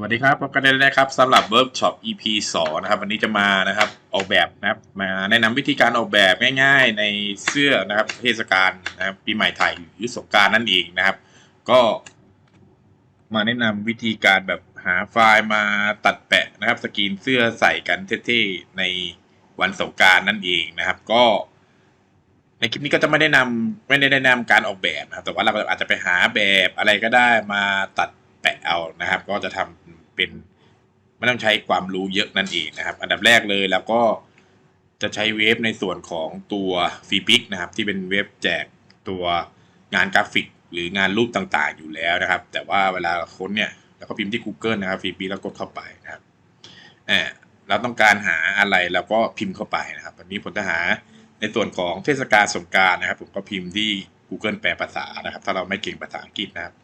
สวัสดีครับพบกันได้เลยนะครับสำหรับเวิร์กช็อป EP 2 นะครับ วันนี้จะมานะครับออกแบบนะครับ มาแนะนำวิธีการออกแบบง่ายๆในเสื้อนะครับเทศกาลนะครับปีใหม่ไทยหรือสงการนั่นเองนะครับ ก็มาแนะนำวิธีการแบบหาไฟล์มาตัดแปะนะครับ สกรีนเสื้อใส่กันเท่ๆในวันสงการนั่นเองนะครับ ก็ในคลิปนี้ก็จะไม่ได้นำไม่ได้แนะนำการออกแบบนะครับ แต่ว่าเราอาจจะไปหาแบบอะไรก็ได้มาตัดแปะเอานะครับ ก็จะทำ เป็นไม่ต้องใช้ความรู้เยอะนั่นเองนะครับ อันดับแรกเลยแล้วก็จะใช้เว็บในส่วนของตัวฟรีพิกนะครับ ที่เป็นเว็บแจกตัวงานกราฟิก หรืองานรูปต่างๆ อยู่แล้วนะครับ แต่ว่าเวลาค้นเนี่ยเราก็พิมพ์ที่ Google นะครับฟรีพิกแล้วกดเข้าไปนะครับเออเราต้องการหาอะไรเราก็พิมพ์เข้าไปนะครับวันนี้ผมจะหาในส่วนของเทศกาลสงการนะครับ ผมก็พิมพ์ที่ Google แปลภาษานะครับ ถ้าเราไม่เก่งภาษาอังกฤษนะครับ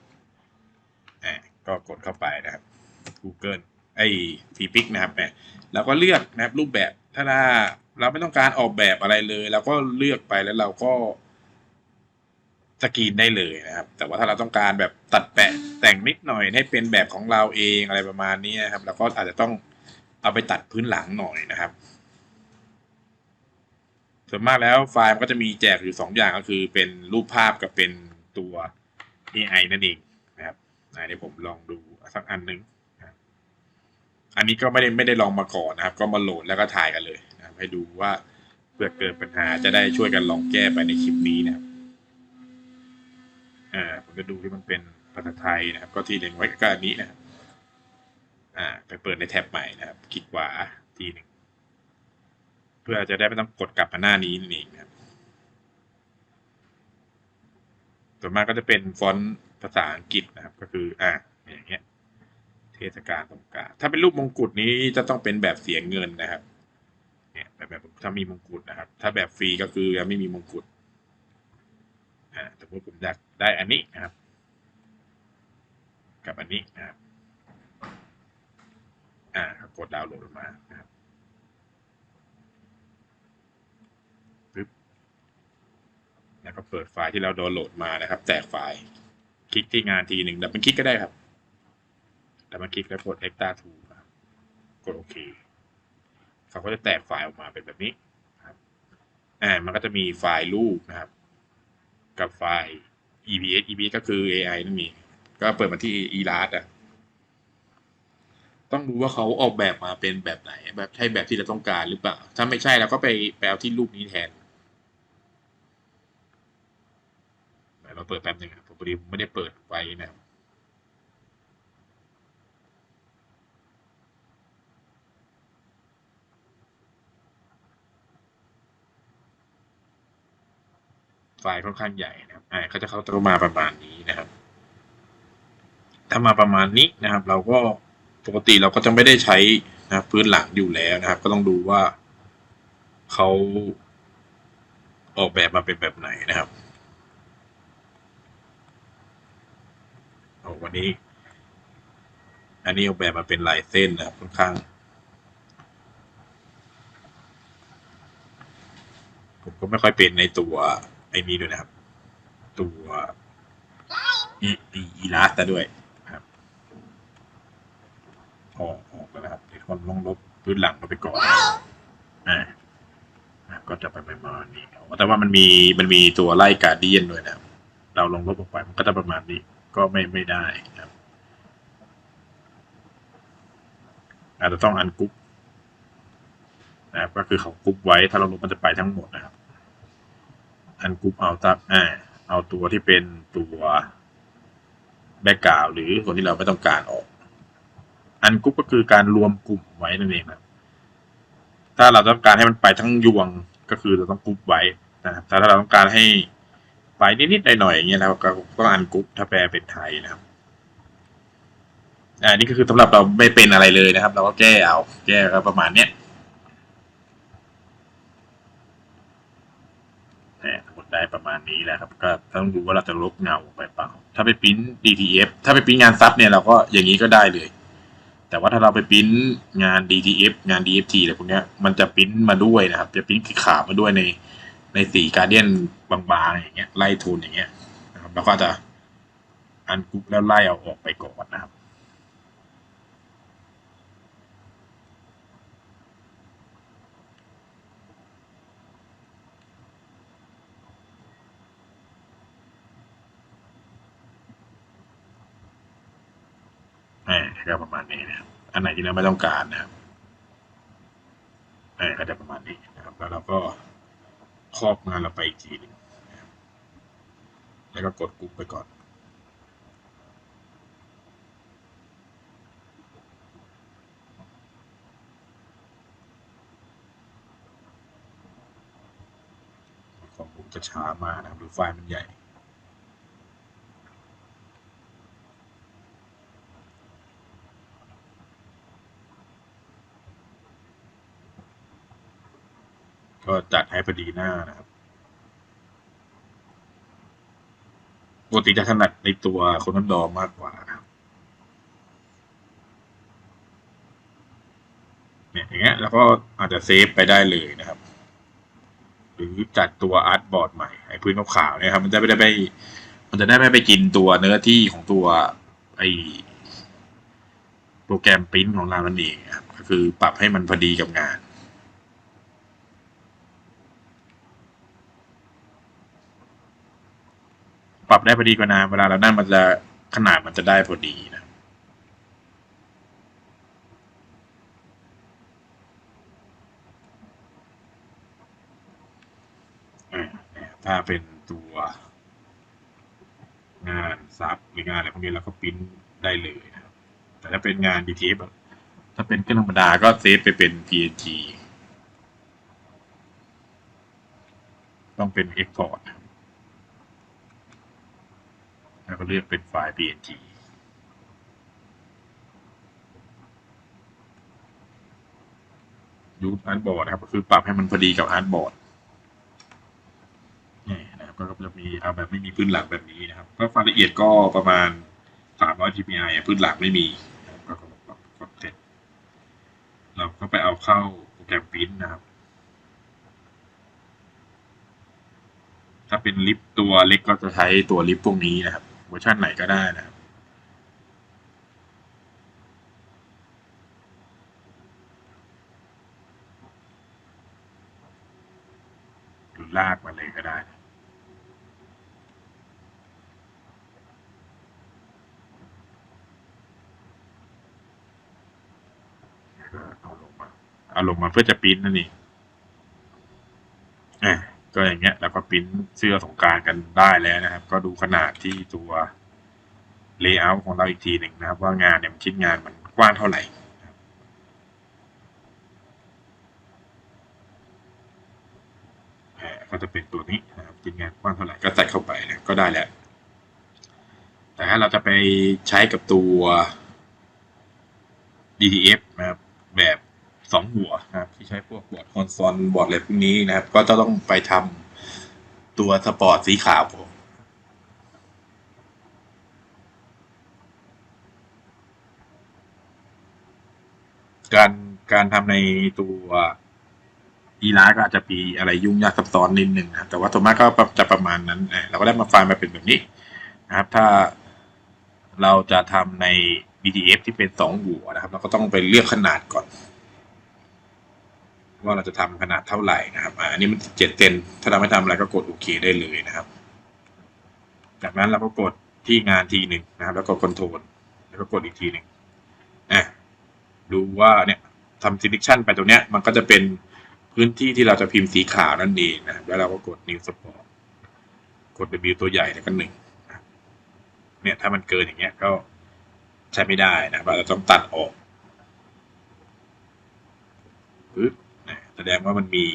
ก็กดเข้าไปนะครับ Google ไอ้ฟีพิกนะครับเนี่ยเราก็เลือกนะครับรูปแบบถ้าเราไม่ต้องการออกแบบอะไรเลยเราก็เลือกไปแล้วเราก็สกรีนได้เลยนะครับ แต่ว่าถ้าเราต้องการแบบตัดแปะแต่งนิดหน่อยให้เป็นแบบของเราเองอะไรประมาณนี้นะครับ เราก็อาจจะต้องเอาไปตัดพื้นหลังหน่อยนะครับ ส่วนมากแล้วไฟล์มันก็จะมีแจกอยู่ 2 อย่างก็คือเป็นรูปภาพกับเป็นตัว AI นั่นเองนะครับเดี๋ยวผมลองดูสักอันหนึ่ง อันนี้ก็ไม่ได้ไม่ได้ลองมาก่อนนะครับ ก็มาโหลดแล้วก็ถ่ายกันเลยนะครับให้ดูว่าเพื่อเกิดปัญหาจะได้ช่วยกันลองแก้ไปในคลิปนี้นะครับอ่าผมจะดูที่มันเป็นภาษาไทยนะครับ ก็ที่เล็งไว้ก็อันนี้นะครับอ่าไปเปิดในแท็บใหม่นะครับ คลิกขวาทีหนึ่งเพื่อจะได้ไม่ต้องกดกลับมาหน้านี้นั่นเองนะครับส่วนมากก็จะเป็นฟอนต์ภาษาอังกฤษนะครับ ก็คืออ่าอย่างเงี้ย เทศกาลสงกรานต์ถ้าเป็นรูปมงกุฎนี้จะต้องเป็นแบบเสียเงินนะครับ เนี่ยแบบแบบถ้ามีมงกุฎนะครับ ถ้าแบบฟรีก็คือยังไม่มีมงกุฎอ่าสมมติผมอยากได้อันนี้นะครับ กับอันนี้นะครับอ่ากดดาวน์โหลดออกมานะครับปึ๊บแล้วก็เปิดไฟล์ที่เราโดนโหลดมานะครับ แตกไฟล์ คลิกที่งานทีหนึ่งดับเบิลคลิกก็ได้ครับ ดับเบิลคลิกแล้วกด Extra to ครับกดโอเคเขาก็จะแตกไฟล์ออกมาเป็นแบบนี้ครับอ่ามันก็จะมีไฟล์รูปนะครับ กับไฟล์ EBS EBS ก็คือ AI นั่นเองก็เปิดมาที่ eLast อะต้องดูว่าเขาออกแบบมาเป็นแบบไหน แบบใช่แบบที่เราต้องการหรือเปล่า ถ้าไม่ใช่เราก็ไปแปลที่รูปนี้แทนเราเปิดแป๊บหนึ่งครับผมพอดีไม่ได้เปิดไว้นะครับ ไฟล์ค่อนข้างใหญ่นะครับอ่าเขาจะเข้าตัวมาประมาณนี้นะครับ ถ้ามาประมาณนี้นะครับ เราก็ปกติเราก็จะไม่ได้ใช้นะพื้นหลังอยู่แล้วนะครับ ก็ต้องดูว่าเขาออกแบบมาเป็นแบบไหนนะครับวันนี้ อันนี้ออกแบบมาเป็นลายเส้นนะครับค่อนข้างผมก็ไม่ค่อยเป็นในตัว ไอ้นี้ด้วยนะครับ ตัวอีอีอีลาสต์ด้วยครับออกออกแล้วนะครับเดี๋ยวผมลองลบพื้นหลังมาไปก่อนอ่าก็จะไปประมาณนี้แต่ว่ามันมีมันมีตัวไล่การเดียนด้วยนะครับเราลองลบออกไปมันก็จะประมาณนี้ ก็ไม่ไม่ได้ครับ อาจจะต้องอันกรุ๊ปนะครับก็คือเขากรุ๊ปไว้ถ้าเราลบมันจะไปทั้งหมดนะครับ อันกรุ๊ปเอาตับอ่าเอาตัวที่เป็นตัวแบ็กกราวหรือส่วนที่เราไม่ต้องการออก อันกรุ๊ปก็คือการรวมกลุ่มไว้นั่นเองครับถ้าเราต้องการให้มันไปทั้งยวงก็คือเราต้องกรุ๊ปไว้นะครับแต่ถ้าเราต้องการให้ไปนิดๆหน่อยๆอย่างเงี้ยนะครับก็ต้องอันกรุ๊ปถ้าแปลเป็นไทยนะครับอ่านี่ก็คือสำหรับเราไม่เป็นอะไรเลยนะครับ เราก็แก้เอาแก้ก็ประมาณเนี้ยหมด ได้ประมาณนี้แหละครับ ก็ต้องดูว่าเราจะลบเงาไปเปล่า ถ้าไปปริ้น DTF ถ้าไปปริ้นงานซับเนี่ยเราก็อย่างนี้ก็ได้เลย แต่ว่าถ้าเราไปปริ้นงาน DTF งาน DFT อะไรพวกนี้มันจะปริ้นมาด้วยนะครับ จะปริ้นขาวมาด้วยในในสีการเดียนบางๆอย่างเงี้ยไล่ทูนอย่างเงี้ยนะครับเราก็จะอันกรุ๊ปแล้วไล่เอาออกไปก่อนนะครับ อ่าก็ประมาณนี้นะครับ อันไหนที่เราไม่ต้องการนะครับอ่าก็จะประมาณนี้นะครับ แล้วเราก็ครอบงานเราไปอีกทีหนึงแล้วก็กดกรุ๊ปไปก่อนของผมจะช้ามากนะครับหรือไฟล์มันใหญ่ ก็จัดให้พอดีหน้านะครับปกติจะถนัดในตัวคนนั้นดอมมากกว่านะครับเนี่ยอย่างเงี้ยแล้วก็อาจจะเซฟไปได้เลยนะครับ หรือจัดตัวอาร์ตบอร์ดใหม่ไอ้พื้นขาวๆเนี่ยครับ มันจะไม่ได้ไป มันจะได้ไม่ไปกินตัวเนื้อที่ของตัวไอ้โปรแกรมปริ้นของเรานั่นเองครับก็คือปรับให้มันพอดีกับงาน ปรับได้พอดีกว่านานเวลาเรานั่นมันจะขนาดมันจะได้พอดีนะถ้าเป็นตัวงานซับหรืองานอะไรพวกนี้เราก็ปริ้นได้เลยนะครับแต่ถ้าเป็นงาน DTF ถ้าเป็นเครื่องธรรมดาก็เซฟไปเป็น PNG ต้องเป็น Export นะครับ แล้วก็เลือกเป็นไฟล์ PNG ยูอาร์ตบอร์ดนะครับ ก็คือปรับให้มันพอดีกับอาร์ตบอร์ดนี่นะครับก็จะมีเอาแบบไม่มีพื้นหลังแบบนี้นะครับ ก็ความละเอียดก็ประมาณ 300 dpi อะพื้นหลังไม่มีนะครับก็กดเสร็จเราก็ไปเอาเข้าโปรแกรมปริ้นนะครับ ถ้าเป็นลิฟต์ตัวเล็กก็จะใช้ตัวลิฟต์พวกนี้นะครับ วอร์ชันไหนก็ได้นะครับ หรือลากมาเลยก็ได้เอาลงมา เอาลงมาเพื่อจะปิ้นนั่นเอง ก็อย่างเงี้ยแล้วก็ปริ้นเสื้อสงการกันได้แล้วนะครับ ก็ดูขนาดที่ตัวเลเยอร์ของเราอีกทีหนึ่งนะครับ ว่างานเนี่ยมันชิ้นงานมันกว้างเท่าไหร่ก็จะเป็นตัวนี้นะครับชิ้นงานกว้างเท่าไหร่ก็ใส่เข้าไปนะก็ได้แล้วแต่ถ้าเราจะไปใช้กับตัว DTF นะครับแบบ สองหัวนะครับ ที่ใช้พวกบอร์ดคอนโซลบอร์ดอะไรพวกนี้นะครับ ก็จะต้องไปทำตัวสปอร์ตสีขาวผมการการทำในตัวอีลาก็อาจจะมีอะไรยุ่งยากซับซ้อนนิดนึงนะแต่ว่าตัวมากก็จะประมาณนั้นเอ่อเราก็ได้มาไฟล์มาเป็นแบบนี้นะครับ ถ้าเราจะทำใน BTF ที่เป็นสองหัวนะครับ เราก็ต้องไปเลือกขนาดก่อน ว่าเราจะทำขนาดเท่าไหร่นะครับอันนี้มันเจ็ดเซนถ้าเราไม่ทำอะไรก็กดโอเคได้เลยนะครับ จากนั้นเราก็กดที่งานทีหนึ่งนะครับ แล้วก็คอนโทรลแล้วก็กดอีกทีหนึ่งอะดูว่าเนี่ยทำ selection ไปตรงเนี้ยมันก็จะเป็นพื้นที่ที่เราจะพิมพ์สีขาวนั่นเองนะครับแล้วเราก็กด new spot กด W ตัวใหญ่แล้วก็หนึ่งเนี่ยถ้ามันเกินอย่างเงี้ยก็ใช้ไม่ได้นะครับเราต้องตัดออกปึ๊บ ดงว่ามันมี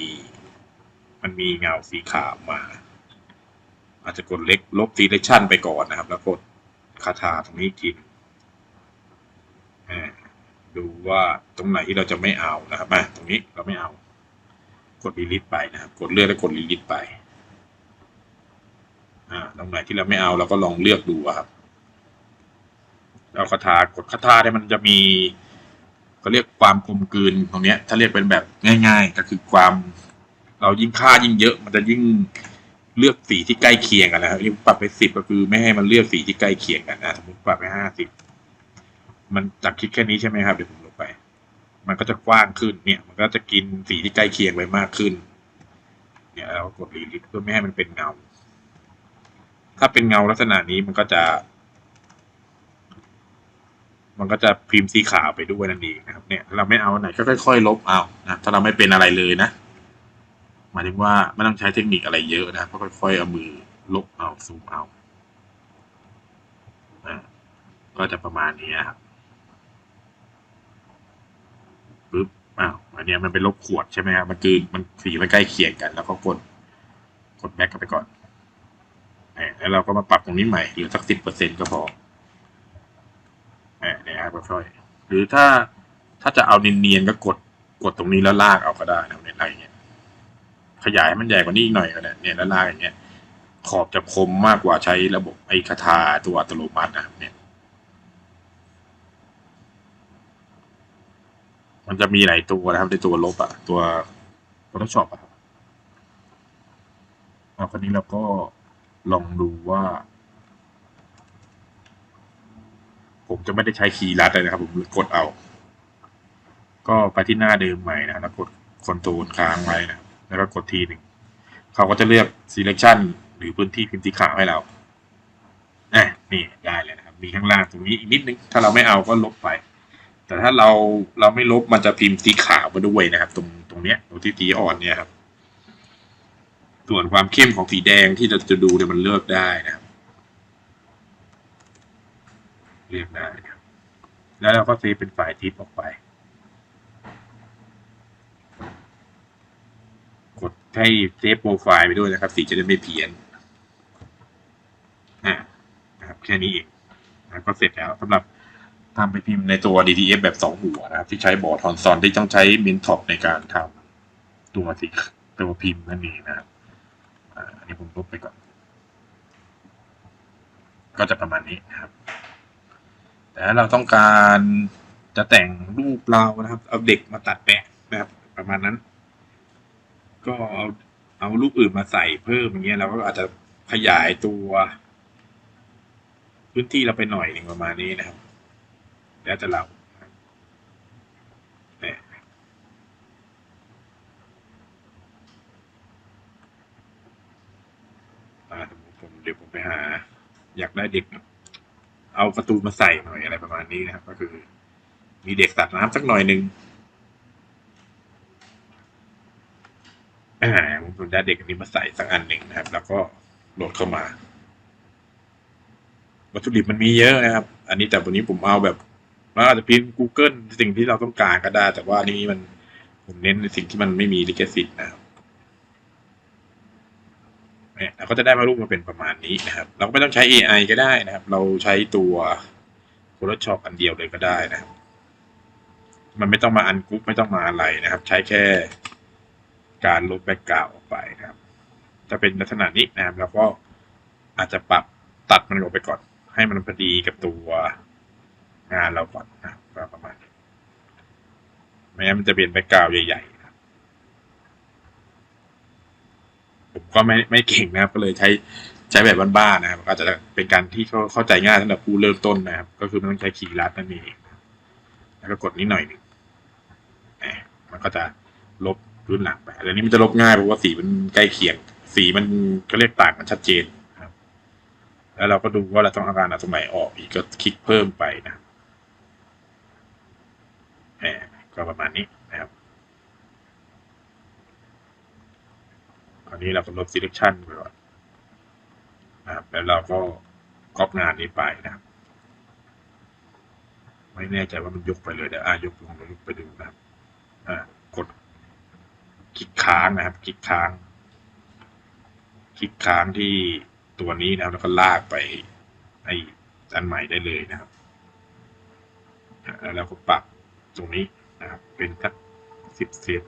มันมีเงาสีขาวมา อาจจะกดเล็กลบ selection ไปก่อนนะครับ แล้วกดคาถาตรงนี้กทีหนึ่งอ่าดูว่าตรงไหนที่เราจะไม่เอานะครับมาตรงนี้เราไม่เอา กด delete ไปนะครับ กดเลือกแล้วกด delete ไปอ่าตรงไหนที่เราไม่เอาเราก็ลองเลือกดูครับ เอาคาถากดคาถาเนี่ยมันจะมี เขาเรียกความกลมกลืนตรงเนี้ย ถ้าเรียกเป็นแบบง่าย ๆ ก็คือความ เรายิ่งค่ายิ่งเยอะ มันจะยิ่งเลือกสีที่ใกล้เคียงกันนะครับนี่ปรับไปสิบก็คือไม่ให้มันเลือกสีที่ใกล้เคียงกันนะสมมติปรับไปห้าสิบมันจากคลิกแค่นี้ใช่ไหมครับเดี๋ยวผมลงไป มันก็จะกว้างขึ้นเนี่ย มันก็จะกินสีที่ใกล้เคียงไปมากขึ้น เนี่ยเราก็กดรีลิฟเพื่อไม่ให้มันเป็นเงา ถ้าเป็นเงาลักษณะนี้มันก็จะ มันก็จะพิมพ์สีขาวไปด้วยนั่นเองนะครับ เนี่ยถ้าเราไม่เอาไหนก็ค่อยๆลบเอานะถ้าเราไม่เป็นอะไรเลยนะหมายถึงว่าไม่ต้องใช้เทคนิคอะไรเยอะนะก็ค่อยๆเอามือลบเอาซูมเอาอ่าก็จะประมาณนี้ครับปึ๊บอ้าวอันนี้มันเป็นลบขวดใช่ไหมครับมันคือมันสีมันใกล้เคียงกัน แล้วก็กดกดแบ็กเข้าไปก่อนอ่าแล้วเราก็มาปรับตรงนี้ใหม่เหลือสักสิบเปอร์เซ็นต์ก็พอ อ่าเนี่ยครับค่อยๆหรือถ้าถ้าจะเอาเนียนๆก็กดกดตรงนี้แล้วลากเอาก็ได้นะเนี่ยอะไรอย่างเงี้ย ขยายให้มันใหญ่กว่านี้อีกหน่อยก็ได้เนี่ยแล้วลากอย่างเงี้ย ขอบจะคมมากกว่าใช้ระบบไอ้คาถาตัวอัตโนมัตินะครับเนี่ย มันจะมีหลายตัวนะครับในตัวลบอะตัว Photoshop อะครับอาคราวนี้เราก็ลองดูว่า ผมจะไม่ได้ใช้คีย์ลัดเลยนะครับ ผมกดเอา ก็ไปที่หน้าเดิมใหม่นะแล้วกดคอนโทรลค้างไว้นะแล้วก็กดทีหนึ่งเขาก็จะเลือก selection หรือพื้นที่พิมพ์สีขาวให้เราอะนี่ได้เลยนะครับ มีข้างล่างตรงนี้อีกนิดนึง ถ้าเราไม่เอาก็ลบไป แต่ถ้าเราเราไม่ลบมันจะพิมพ์สีขาวมาด้วยนะครับ ตรงตรงเนี้ยตรงที่สีอ่อนเนี่ยครับส่วนความเข้มของสีแดงที่เราจะดูเนี่ยมันเลือกได้นะครับ เลือกได้นะครับแล้วเราก็เซฟเป็นไฟล์ทิปออกไป กดให้เซฟโปรไฟล์ไปด้วยนะครับ สีจะได้ไม่เพี้ยนนะครับแค่นี้เองนะก็เสร็จแล้วสำหรับทำไปพิมพ์ในตัว DTF แบบสองหัวนะครับ ที่ใช้บอร์ดทอนซอนที่ต้องใช้มินท็อปในการทำตัวสีตัวพิมพ์นั่นเองนะครับอันนี้ผมลบไปก่อน ก็จะประมาณนี้นะครับ แต่ถ้าเราต้องการจะแต่งรูปเรานะครับ เอาเด็กมาตัดแปะนะครับประมาณนั้น ก็เอาเอารูปอื่นมาใส่เพิ่มอย่างเงี้ยเราก็อาจจะขยายตัว พื้นที่เราไปหน่อยหนึ่งประมาณนี้นะครับ แล้วแต่เราเนี่ยอ่าผมเดี๋ยวผมไปหา อยากได้เด็ก เอาการ์ตูนมาใส่หน่อยอะไรประมาณนี้นะครับ ก็คือ มีเด็กสัตว์น้ำสักหน่อยหนึ่งอ่าผมจะได้เด็กอันนี้มาใส่สักอันหนึ่งนะครับ แล้วก็โหลดเข้ามา วัตถุดิบมันมีเยอะนะครับ อันนี้แต่วันนี้ผมเอาแบบมันอาจจะพิมพ์ Google สิ่งที่เราต้องการก็ได้ แต่ว่านี่มันผมเน้นในสิ่งที่มันไม่มีลิขสิทธิ์นะครับ เนี่ยเราก็จะได้มาพรูปมาเป็นประมาณนี้นะครับ เราก็ไม่ต้องใช้ AI ก็ได้นะครับ เราใช้ตัว Photoshop อันเดียวเลยก็ได้นะครับ มันไม่ต้องมาอันกรุ๊ปไม่ต้องมาอะไรนะครับ ใช้แค่การลบแบ็กกราวออกไปนะครับ จะเป็นลักษณะนี้นะครับ แล้วก็อาจจะปรับตัดมันออกไปก่อน ให้มันพอดีกับตัวงานเราก่อนนะครับประมาณไม่งั้นมันจะเป็นแบ็กกราวใหญ่ๆนะครับ ผมก็ไม่ไม่เก่งนะครับ ก็เลยใช้ใช้แบบบ้านๆนะครับก็จะเป็นการที่เข้าเข้าใจง่ายสำหรับผู้เริ่มต้นนะครับ ก็คือมันต้องใช้คีย์ลัดนั่นเองแล้วก็กดนิดหน่อยหนึ่งมมันก็จะลบพื้นหลังไปอันนี้มันจะลบง่ายเพราะว่าสีมันใกล้เคียง สีมันก็เรียกต่างกันชัดเจนครับ แล้วเราก็ดูว่าเราต้องอาการอาตรงไหนออกอีกก็คลิกเพิ่มไปนะแหมก็ประมาณนี้ นะครับคราวนี้เราก็ลบ selection ไปก่อนนะครับแล้วเราก็ก๊อปงานนี้ไปนะครับ ไม่แน่ใจว่ามันยกไปเลยเดี๋ยวอะยกลงยกไปดูนะครับอ่ากดคลิกค้างนะครับ คลิกค้าง คลิกค้างที่ตัวนี้นะครับ แล้วก็ลากไปไอ้อันใหม่ได้เลยนะครับแล้วเราก็ปรับตรงนี้นะครับเป็นสักสิบเซน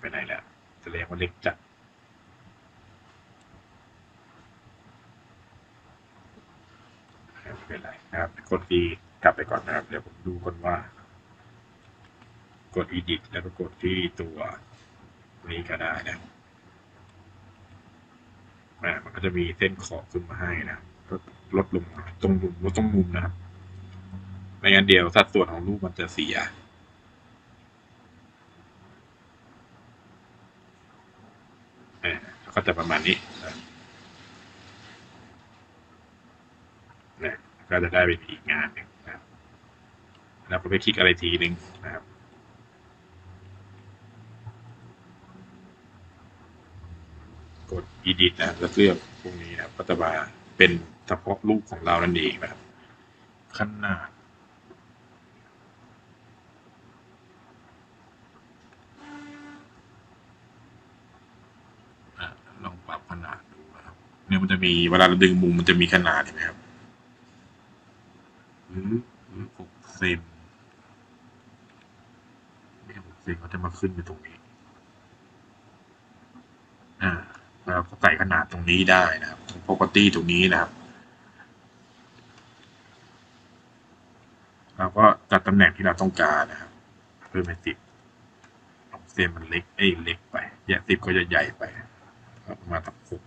ไปไหนแล้วแสดงว่าเล็กจัดไม่เป็นไรนะครับ กดดีกลับไปก่อนนะครับ เดี๋ยวผมดูคนว่า กด edit แล้วก็กดที่ตัวนี้ก็ได้นะมันก็จะมีเส้นขอบขึ้นมาให้นะก็ลดลงตรงมุมลดตรงมุมนะครับ ไม่งั้นเดียวสัดส่วนของรูปมันจะเสียอ่า ก็จะประมาณนี้นะนะก็จะได้เป็นอีกงานหนึ่งนะครับแล้วก็ไปคลิกอะไรทีหนึ่งนะครับกด edit นะครับแล้วเลือกพวกนี้นะครับก็จะมาเป็นเฉพาะรูปของเรานั่นเองนะครับขนาดอะลองปรับขนาดดูนะครับเนี่ย มันจะมีเวลาเราดึงมุมมันจะมีขนาดเห็นไหมครับหกเซนไม่หกเซนเขาจะมาขึ้นอยู่ตรงนี้ อ่าเราก็ใส่ขนาดตรงนี้ได้นะครับตรง property ตรงนี้นะครับเราก็จัดตำแหน่งที่เราต้องการนะครับ เพิ่มให้สิบเซนมันเล็กเอ้ยเล็กไปแย่สิบก็จะใหญ่ไปประมาณสักหก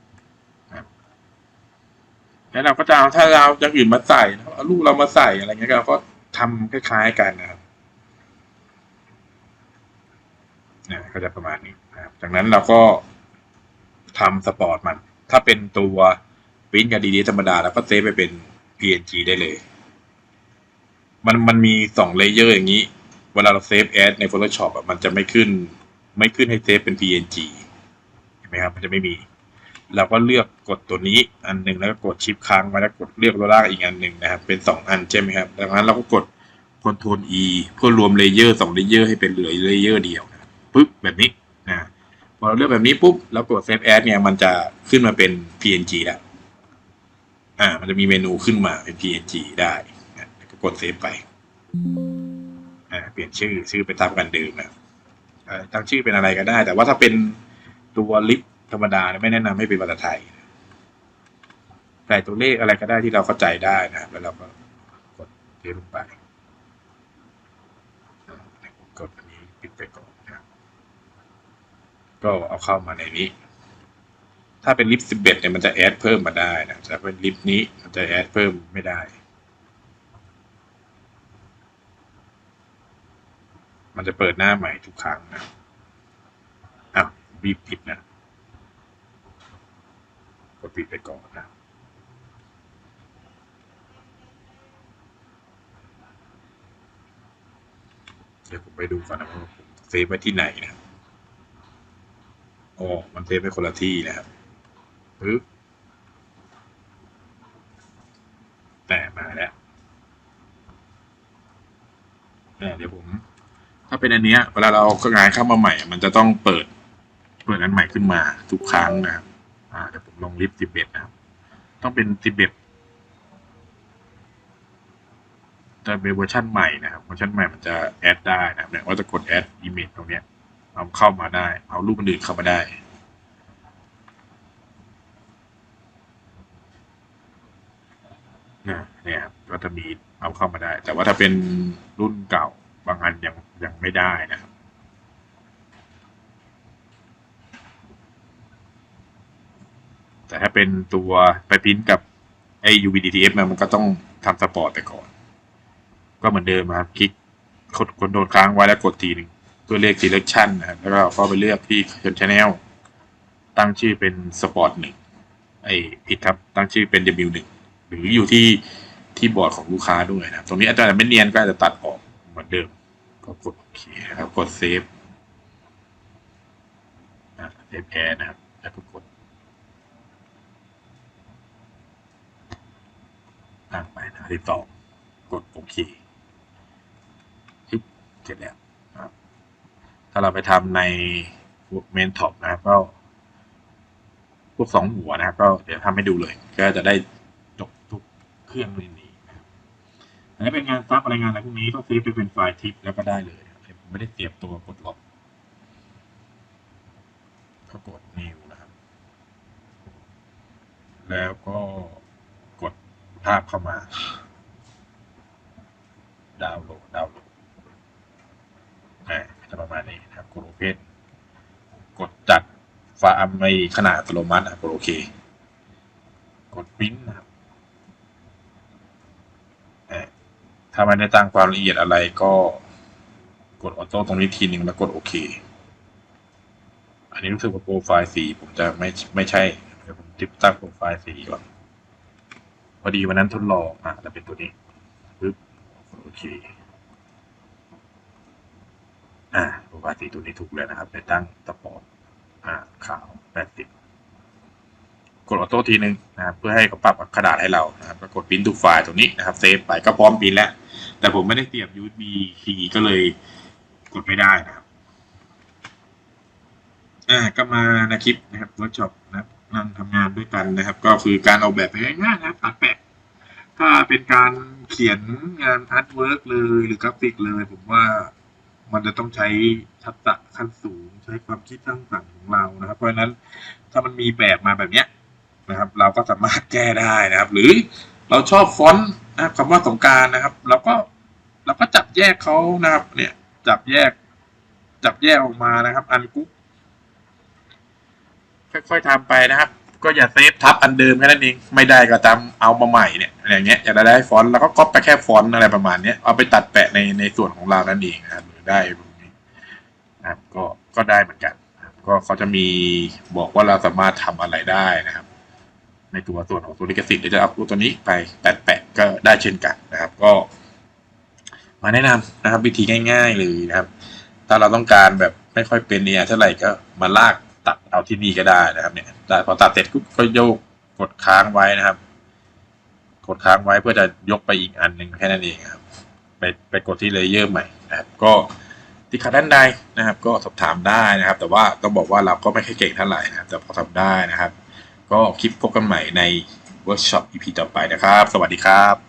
แล้วเราก็จะเอาถ้าเราอย่างอื่นมาใส่นะครับเอาลูกเรามาใส่อะไรเงี้ยเราก็ทำคล้ายๆกันนะครับนี่ยก็จะประมาณนี้นะครับ จากนั้นเราก็ทำสปอร์ตมัน ถ้าเป็นตัวปริ้นกับดีดีธรรมดาแล้วก็เซฟไปเป็น PNG ได้เลย มันมันมีสองเลเยอร์อย่างนี้ เวลาเราเซฟแอดใน Photoshop อะมันจะไม่ขึ้น ไม่ขึ้นให้เซฟเป็น PNG เห็นไหมครับ มันจะไม่มี เราก็เลือกกดตัวนี้อันหนึ่งแล้วก็กดชิปค้างไว้แล้วกดเลือกตัวล่างอีกอันหนึ่งนะครับ เป็นสองอันใช่ไหมครับดังนั้นเราก็กด Ctrl E เพื่อรวมเลเยอร์สองเลเยอร์ให้เป็นเหลือเลเยอร์เดียวนะปึ๊บแบบนี้นะพอเราเลือกแบบนี้ปุ๊บแล้วกด Save As เนี่ยมันจะขึ้นมาเป็น PNG แล้วอ่า มันจะมีเมนูขึ้นมาเป็น PNG ได้นะก็กดเซฟไปอ่าเปลี่ยนชื่อชื่อเป็นตามกันเดิมนะอ่าตั้งชื่อเป็นอะไรก็ได้ แต่ว่าถ้าเป็นตัวลิฟ ธรรมดาเนี่ยไม่แนะนำให้เป็นภาษาไทยใส่ตัวเลขอะไรก็ได้ที่เราเข้าใจได้นะครับแล้วเราก็กดเทลงไปอ่ากดอันนี้ปิดไปก่อนนะครับก็เอาเข้ามาในนี้ ถ้าเป็นลิฟต์11เนี่ยมันจะแอดเพิ่มมาได้นะแต่เป็นลิฟต์นี้มันจะแอดเพิ่มไม่ได้ มันจะเปิดหน้าใหม่ทุกครั้งนะอ้าวบีบปิดนะ ดปิดไปก่อนนะเดี๋ยวผมไปดูก่อนนะว่าผมเซฟไว้ที่ไหนนะครับอ๋อมันเซฟไว้คนละที่นะครับปึ๊บแต่มาแล้วเนี่เดี๋ยวผม ถ้าเป็นอันเนี้ย เวลาเราเอางานเข้ามาใหม่ มันจะต้องเปิด เปิดอันใหม่ขึ้นมาทุกครั้งนะครับอ่าเดี๋ยว ลิฟต์สิบเอ็ดนะครับ ต้องเป็นสิบเอ็ดจะเป็นเวอร์ชันใหม่นะครับเวอร์ชันใหม่มันจะแอดได้นะครับเนี่ยว่าจะกดแอดอิมเมจตรงเนี้ยเอาเข้ามาได้ เอารูปอื่นเข้ามาได้นะเนี่ยครับก็จะมีเอาเข้ามาได้ แต่ว่าถ้าเป็นรุ่นเก่าบางอันยังยังไม่ได้นะครับ แต่ถ้าเป็นตัวไปพิมพ์กับไอ้ UVDTF มันก็ต้องทำสปอร์ตไปก่อน ก็เหมือนเดิมครับ คลิกกดกดโดนค้างไว้แล้วกดทีหนึ่งเพื่อเลือก selection นะครับแล้วก็ไปเลือกที่ channel ตั้งชื่อเป็น sport หนึ่งไอ้ผิดครับตั้งชื่อเป็น W หนึ่งหรืออยู่ที่ที่บอร์ดของลูกค้าด้วยนะครับ ตรงนี้อาจจะไม่เนียนก็อาจจะตัดออกเหมือนเดิม ก็กดโอเคนะครับ กดเซฟเซฟแอร์นะครับ แล้วก็กด ตั้งไปนะที่ต่อกดโอเคเสร็จแล้วครับ ถ้าเราไปทำในเมนท็อปนะครับก็พวกสองหัวนะครับ ก็เดี๋ยวทำให้ดูเลย ก็จะได้จบทุกเครื่องในนี้นะครับอันนี้เป็นงานซับอะไรงานอะไรพวกนี้ก็เซฟไปเป็นไฟล์ทิปแล้วก็ได้เลยผมไม่ได้เสียบตัวกดล็อกก็กด new นะครับ แล้วก็ ภาพเข้ามา ดาวน์โหลดดาวน์โหลดอ่าจะประมาณนี้นะครับกด open กดจัดไฟล์ในขนาดอัตโนมัตินะครับกดโอเค กดปริ้นนะครับถ้าไม่ได้ตั้งความละเอียดอะไรก็กดออโต้ตรงนี้ทีหนึ่งแล้วกดโอเค อันนี้รู้สึกว่าโปรไฟล์สีผมจะไม่ไม่ใช่ เดี๋ยวผมติดตั้งโปรไฟล์สีก่อน พอดีวันนั้นทดลองอะแล้วเป็นตัวนี้ปึ๊บโอเคอ่าปกติตัวนี้ถูกแล้วนะครับ ไปตั้งตะปอนอ่าขาวแปดสิบกดออโต้ทีหนึ่งนะครับเพื่อให้เขาปรับกระดาษให้เรานะครับก็กดพิมพ์ทุกไฟล์ตัวนี้นะครับเซฟไปก็พร้อมพิมพ์แล้ว แต่ผมไม่ได้เตรียม USB key ก็เลยกดไม่ได้นะครับอ่าก็มาในคลิปนะครับเวิร์กช็อปนะครับ นั่งทำงานด้วยกันนะครับ ก็คือการออกแบบไปง่ายๆนะครับตัดแปะ ถ้าเป็นการเขียนงานอาร์ตเวิร์กเลยหรือกราฟิกเลย ผมว่ามันจะต้องใช้ทักษะขั้นสูง ใช้ความคิดสร้างสรรค์ของเรานะครับ เพราะฉะนั้นถ้ามันมีแบบมาแบบเนี้ยนะครับ เราก็สามารถแก้ได้นะครับ หรือเราชอบฟอนต์นะครับคำว่าสงการนะครับเราก็เราก็จับแยกเขานะครับ เนี่ย จับแยก จับแยกออกมานะครับ อันกุ๊ก ค่อยๆทำไปนะครับ ก็อย่าเซฟทับอันเดิมแค่นั้นเองไม่ได้ก็จำเอามาใหม่เนี่ยอะไรเงี้ยอยากได้ฟอนต์แล้วก็ก๊อปไปแค่ฟอนต์อะไรประมาณเนี้ยเอาไปตัดแปะในในส่วนของเรานั่นเองนะครับหรือได้พวกนี้นะครับก็ก็ได้เหมือนกันนะครับก็เขาจะมีบอกว่าเราสามารถทำอะไรได้นะครับ ในตัวส่วนของตัวลิขสิทธิ์เดี๋ยวจะเอาตัวนี้ไปแปะแปะก็ได้เช่นกันนะครับ ก็ มาแนะนำนะครับ วิธีง่าย ๆ เลยนะครับ ถ้าเราต้องการแบบไม่ค่อยเป็นเนี่ยเท่าไหร่ก็มาลาก ตัดเอาที่นี่ก็ได้นะครับเนี่ยแต่พอตัดเสร็จก็โยกกดค้างไว้นะครับ กดค้างไว้เพื่อจะยกไปอีกอันหนึ่งแค่นั้นเองครับ ไปไปกดที่เลเยอร์ใหม่นะครับ ก็ที่ขาด้านใดนะครับ ก็สอบถามได้นะครับ แต่ว่าต้องบอกว่าเราก็ไม่ค่อยเก่งเท่าไหร่นะครับ แต่พอทำได้นะครับ ก็คลิปพบกันใหม่ในเวิร์กช็อป EP ต่อไปนะครับ สวัสดีครับ